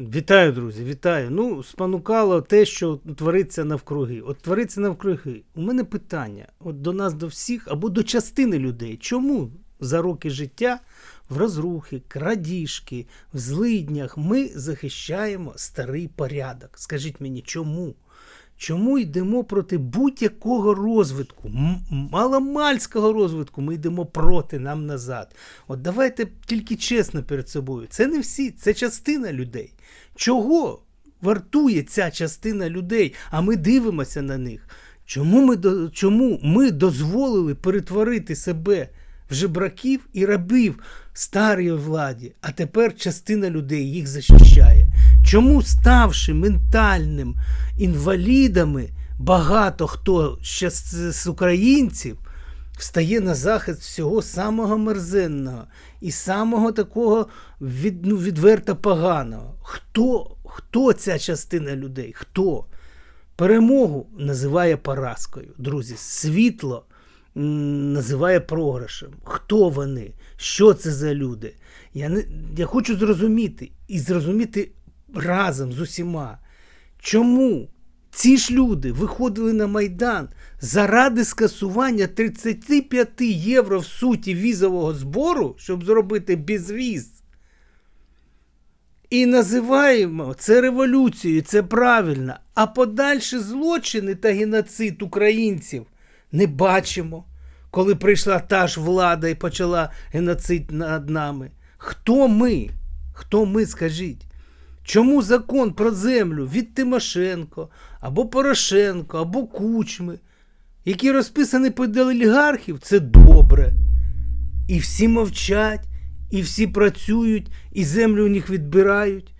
Вітаю, друзі, вітаю. Ну, спонукало те, що твориться навкруги. От твориться навкруги. У мене питання от до нас, до всіх, або до частини людей. Чому за роки життя в розрухи, крадіжки, в злиднях ми захищаємо старий порядок? Скажіть мені, чому? Чому йдемо проти будь-якого розвитку, маломальського розвитку, ми йдемо проти нам назад. От давайте тільки чесно перед собою. Це не всі, це частина людей. Чого вартує ця частина людей, а ми дивимося на них? Чому ми, чому ми дозволили перетворити себе в жебраків і рабів старій владі, а тепер частина людей їх захищає? Чому, ставши ментальним інвалідами, багато хто ще з, українців встає на захист всього самого мерзенного і самого такого від, ну, відверто поганого? Хто, хто ця частина людей? Хто? Перемогу називає поразкою. Друзі, світло називає програшем. Хто вони? Що це за люди? Я, не, я хочу зрозуміти і зрозуміти разом з усіма, чому ці ж люди виходили на Майдан заради скасування 35 євро в суті візового збору, щоб зробити безвіз. І називаємо це революцією, це правильно. А подальші злочини та геноцид українців не бачимо, коли прийшла та ж влада і почала геноцид над нами. Хто ми? Хто ми, скажіть? Чому закон про землю від Тимошенко або Порошенко, або Кучми, які розписані під олігархів, це добре. І всі мовчать, і всі працюють, і землю у них відбирають.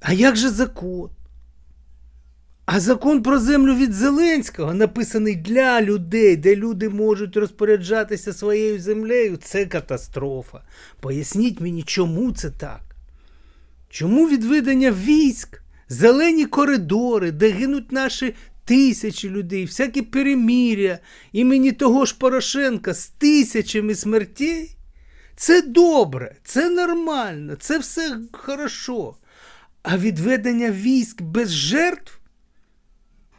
А як же закон? А закон про землю від Зеленського написаний для людей, де люди можуть розпоряджатися своєю землею, це катастрофа. Поясніть мені, чому це так? Чому відведення військ, зелені коридори, де гинуть наші тисячі людей, всякі переміря імені того ж Порошенка з тисячами смертей? Це добре, це нормально, це все хорошо. А відведення військ без жертв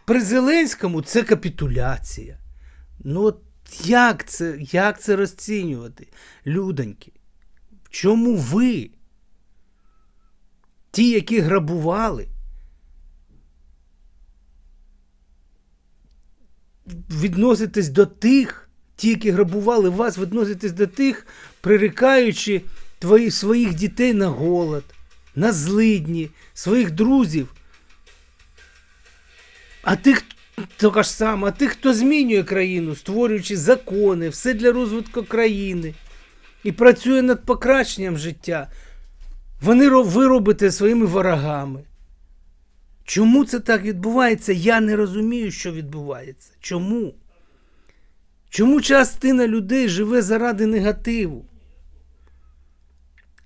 при Зеленському це капітуляція. Ну от як це, як це розцінювати? Людоньки, чому ви? Ті, які грабували, відноситесь до тих, ті, які грабували вас, відноситесь до тих, прирікаючи твої, своїх дітей на голод, на злидні, своїх друзів. А тих, то ж саме, а тих, хто змінює країну, створюючи закони, все для розвитку країни і працює над покращенням життя. Вони ро- ви робите своїми ворогами. Чому це так відбувається? Я не розумію, що відбувається. Чому? Чому частина людей живе заради негативу?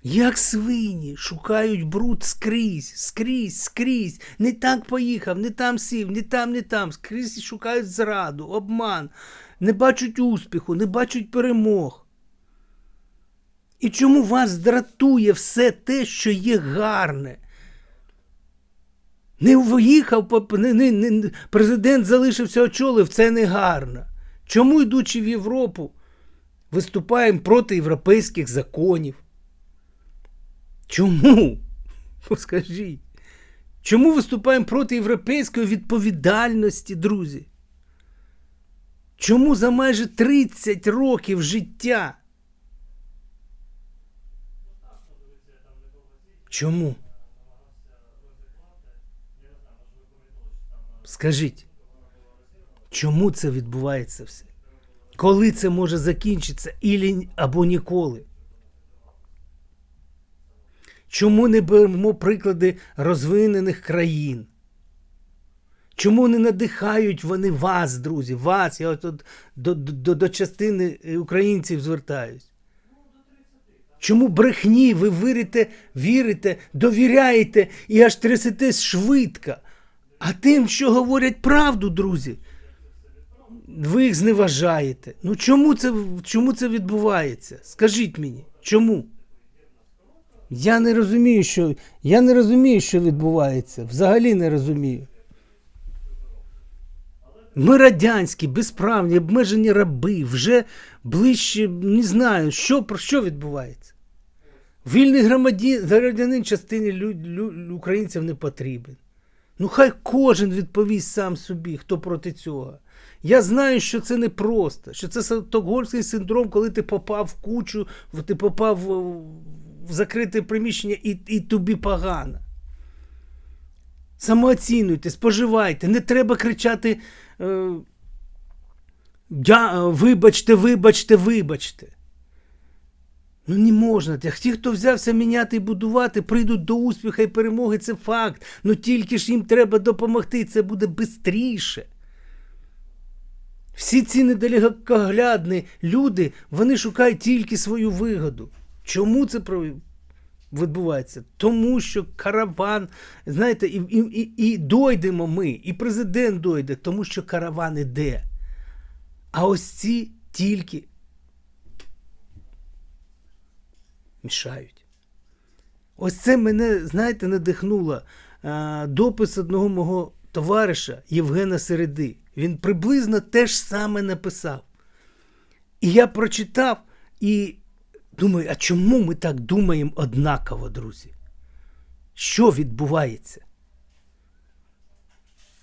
Як свині шукають бруд скрізь, скрізь, скрізь. Не так поїхав, не там сів, не там, не там. Скрізь шукають зраду, обман, не бачать успіху, не бачать перемог. І чому вас дратує все те, що є гарне? Не виїхав, не, не, не, президент залишився очолив, це не гарно. Чому, йдучи в Європу, виступаємо проти європейських законів? Чому? Ну, Скажіть. Чому виступаємо проти європейської відповідальності, друзі? Чому за майже 30 років життя? Чому? Скажіть, чому це відбувається все? Коли це може закінчитися ілі або ніколи? Чому не беремо приклади розвинених країн? Чому не надихають вони вас, друзі? Вас, я от, до, до, до частини українців звертаюсь. Чому брехні ви вірите, вірите, довіряєте і аж трясетесь швидко? А тим, що говорять правду, друзі, ви їх зневажаєте. Ну чому це, чому це відбувається? Скажіть мені, чому? Я не розумію, що я не розумію, що відбувається. Взагалі не розумію. Ми радянські, безправні, обмежені раби, вже ближче, не знаю, що, про що відбувається. Вільний громадян, громадянин частині лю, лю, українців не потрібен. Ну, хай кожен відповість сам собі, хто проти цього. Я знаю, що це непросто, що це стокгольмський синдром, коли ти попав в кучу, ти попав в закрите приміщення і, і тобі погано. Самооцінуйте, споживайте, не треба кричати. Е, я, е, вибачте, вибачте, вибачте. Ну не можна. Ті, хто взявся міняти і будувати, прийдуть до успіху і перемоги, це факт. Ну тільки ж їм треба допомогти, це буде швидше. Всі ці недалекоглядні люди, вони шукають тільки свою вигоду. Чому це відбувається? Тому що караван, знаєте, і, і, і, дойдемо ми, і президент дойде, тому що караван іде. А ось ці тільки мішають. Ось це мене, знаєте, надихнуло. Допис одного мого товариша Євгена Середи. Він приблизно те ж саме написав. І я прочитав і думаю, а чому ми так думаємо однаково, друзі? Що відбувається?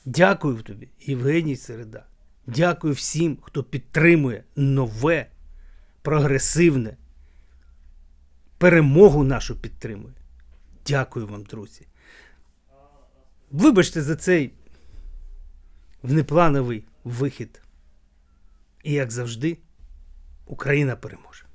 Дякую тобі, Євгеній Середа. Дякую всім, хто підтримує нове, прогресивне, перемогу нашу підтримує. Дякую вам, друзі. Вибачте за цей внеплановий вихід. І як завжди, Україна переможе.